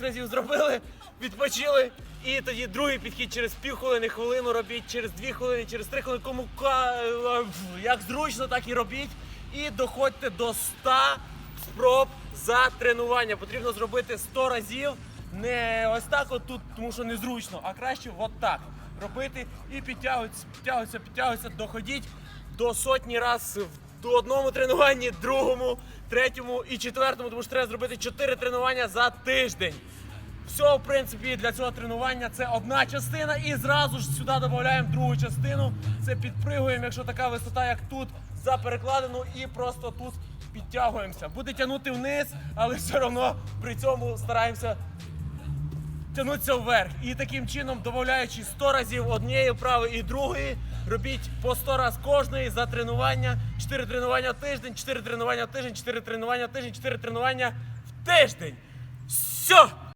разів зробили, відпочили. І тоді другий підхід через півхвилини, хвилину робіть, через дві хвилини, через три хвилини, кому е, як зручно, так і робіть. І доходьте до 100 спроб за тренування. Потрібно зробити 100 разів. Не ось так от тут, тому що незручно, а краще от так робити і підтягуйтесь, підтягуйтеся, підтягуйтеся, доходіть до сотні раз в до одному тренуванні, другому, третьому і четвертому, тому що треба зробити 4 тренування за тиждень. Все, в принципі, для цього тренування це одна частина, і зразу ж сюди додаємо другу частину. Це підпригуємо, якщо така висота, як тут, за перекладину, і просто тут підтягуємося. Буде тягнути вниз, але все одно при цьому стараємося тягнутися вверх. І таким чином, додаючи 100 разів однієї вправи і другої, робіть по 100 разів кожної за тренування. 4 тренування в тиждень, 4 тренування в тиждень, 4 тренування в тиждень, 4 тренування в тиждень. Все!